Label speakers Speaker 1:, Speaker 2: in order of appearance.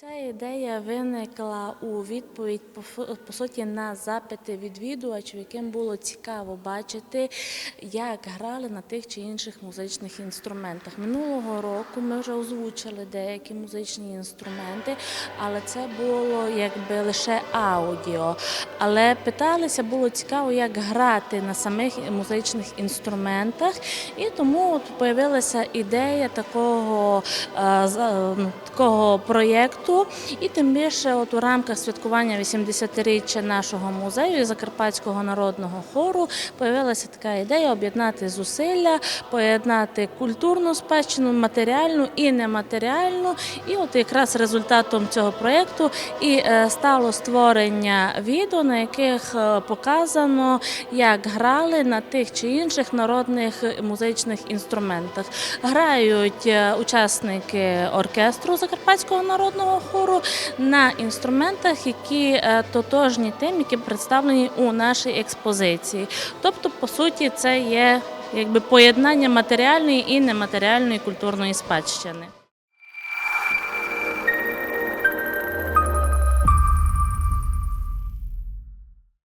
Speaker 1: ใช่ ідея виникла у відповідь по, суті на запити відвідувачів, яким було цікаво бачити, як грали на тих чи інших музичних інструментах. Минулого року ми вже озвучили деякі музичні інструменти, але це було якби лише аудіо. Але питалися, було цікаво, як грати на самих музичних інструментах, і тому от появилася ідея такого, е, ну, такого проєкту. І тим більше, от у рамках святкування 80-річчя нашого музею і Закарпатського народного хору появилася така ідея об'єднати зусилля, поєднати культурну спадщину, матеріальну і нематеріальну. І от якраз результатом цього проєкту і е, стало створення відео, на яких е, показано, як грали на тих чи інших народних музичних інструментах. Грають е, учасники оркестру Закарпатського народного хору на інструментах, які е, тотожні тим, які представлені у нашій експозиції. Тобто, по суті, це є якби поєднання матеріальної і нематеріальної культурної спадщини.